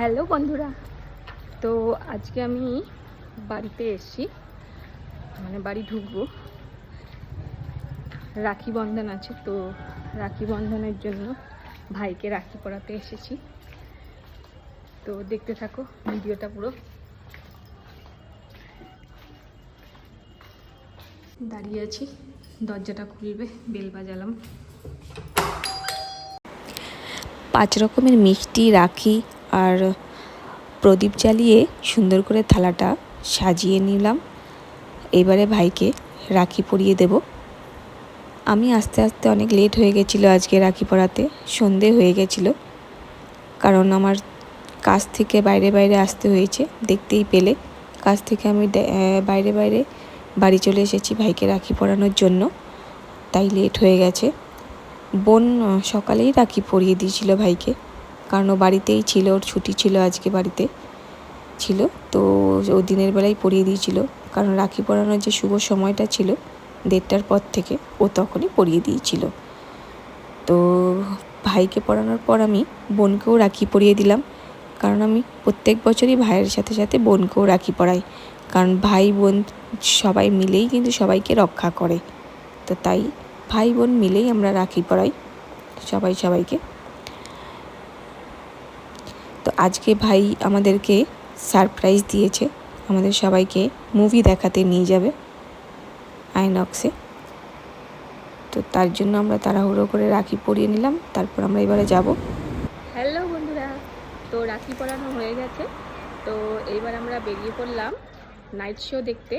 Hello বন্ধুরা। তো আজকে আমি বাড়িতে এসেছি। মানে বাড়ি ঢুকবো। রাখি বন্ধন আছে, তো রাখি বন্ধনের জন্য ভাইকে রাখি পরাতে এসেছি। তো দেখতে থাকো, ভিডিওটা পুরো। দাঁড়িয়ে আছি, দরজাটা খুলবে, বেল বাজালাম। পাঁচ রকমের মিষ্টি, রাখি আর প্রদীপ জ্বালিয়ে সুন্দর করে থালাটা সাজিয়ে নিলাম। এবারে ভাইকে রাখি পরিয়ে দেব। আমি আস্তে আস্তে অনেক লেট হয়ে গেছিল আজকে রাখি পরাতে, সন্ধে হয়ে গেছিল। কারণ আমার কাজ থেকে বাইরে বাইরে আসতে হয়েছে, দেখতেই পেলে। কাজ থেকে আমি বাইরে বাইরে বাড়ি চলে এসেছি ভাইকে রাখি পরানোর জন্য। তাই লেট হয়ে গেছে। বোন সকালেই রাখি পরিয়ে দিয়েছিল ভাইকে। কারণ ও বাড়িতেই ছিল, ওর ছুটি ছিল আজকে বাড়িতে। ছিল, তো ও দিনের বেলায় পরিয়ে দিয়েছিল। কারণ রাখি পরানোর যে শুভ সময়টা ছিল দেড়টার পর থেকে, ও তখনই পরিয়ে দিয়েছিল। তো ভাইকে পড়ানোর পর আমি বোনকেও রাখি পরিয়ে দিলাম। কারণ আমি প্রত্যেক বছরই ভাইয়ের সাথে সাথে বোনকেও রাখি পরাই। কারণ ভাই বোন সবাই মিলেই কিন্তু সবাইকে রক্ষা করে। তো তাই ভাই বোন মিলেই আমরা রাখি পরাই সবাই সবাইকে। তো আজকে ভাই আমাদেরকে সারপ্রাইজ দিয়েছে। আমাদের সবাইকে মুভি দেখাতে নিয়ে যাবে আইনক্সে তো তার জন্য আমরা তাড়াহুড়ো করে রাখি পরিয়ে নিলাম। তারপর আমরা এবারে যাব। হ্যালো বন্ধুরা, তো রাখি পরানো হয়ে গেছে। তো এইবার আমরা বেরিয়ে পড়লাম নাইট শো দেখতে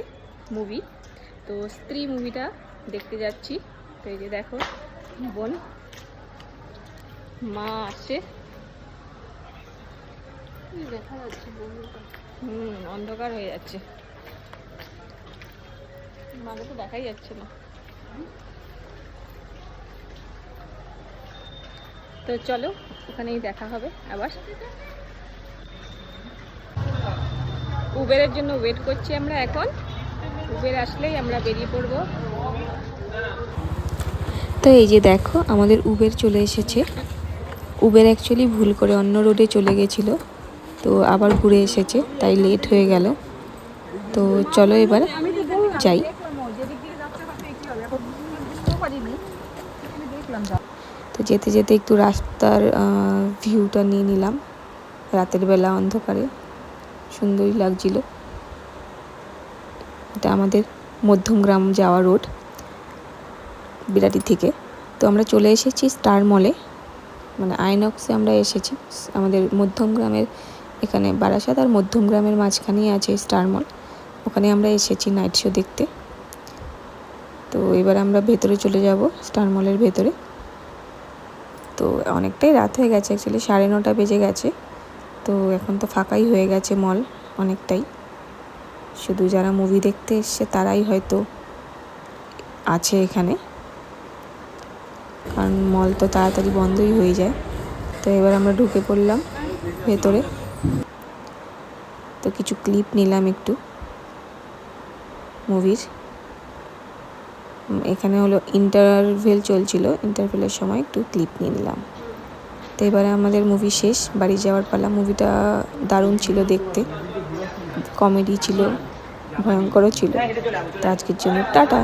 মুভি তো স্ত্রী মুভিটা দেখতে যাচ্ছি। তো এই যে দেখো বোন মা আসছে। হুম, অন্ধকার হয়ে যাচ্ছে। মানে তো দেখাই যাচ্ছে না। তো চলো, ওখানেই দেখা হবে আবার। উবেরের জন্য ওয়েট করছি আমরা এখন। উবের আসলেই আমরা বেরিয়ে পড়ব। তো এই যে দেখো, আমাদের উবের চলে এসেছে। উবের অ্যাকচুয়ালি ভুল করে অন্য রোডে চলে গেছিল। তো আবার ঘুরে এসেছে, তাই লেট হয়ে গেল। তো চলো এবার যাই। তো যেতে যেতে একটু রাস্তার ভিউটা নিয়ে নিলাম। রাতের বেলা অন্ধকারে, সুন্দরই লাগছিল। এটা আমাদের মধ্যমগ্রাম যাওয়া রোড বিরাটি থেকে। তো আমরা চলে এসেছি স্টার মলে মানে আইনক্সে আমরা এসেছি। আমাদের মধ্যমগ্রামের এখানে বারাসাত আর মধ্যমগ্রামের মাঝখানেই আছে স্টার মল ওখানে আমরা এসেছি নাইট শো দেখতে। তো এবার আমরা ভেতরে চলে যাব স্টার মলের ভেতরে। তো অনেকটাই রাত হয়ে গেছে অ্যাকচুয়ালি সাড়ে নটা বেজে গেছে। তো এখন তো ফাঁকাই হয়ে গেছে মল অনেকটাই। শুধু যারা মুভি দেখতে এসছে তারাই হয়তো আছে এখানে। কারণ মল তো তাড়াতাড়ি বন্ধই হয়ে যায়। তো এবার আমরা ঢুকে পড়লাম ভেতরে। তো কিছু ক্লিপ নিলাম একটু। মুভির এখানে হলো ইন্টারভেল চলছিল ইন্টারভেলের সময় একটু ক্লিপ নিয়ে নিলাম। তো এবারে আমাদের মুভি শেষ, বাড়ি যাওয়ার পালা। মুভিটা দারুণ ছিল দেখতে। কমেডি ছিল, ভয়ঙ্করও ছিল। তো আজকের জন্য টাটা।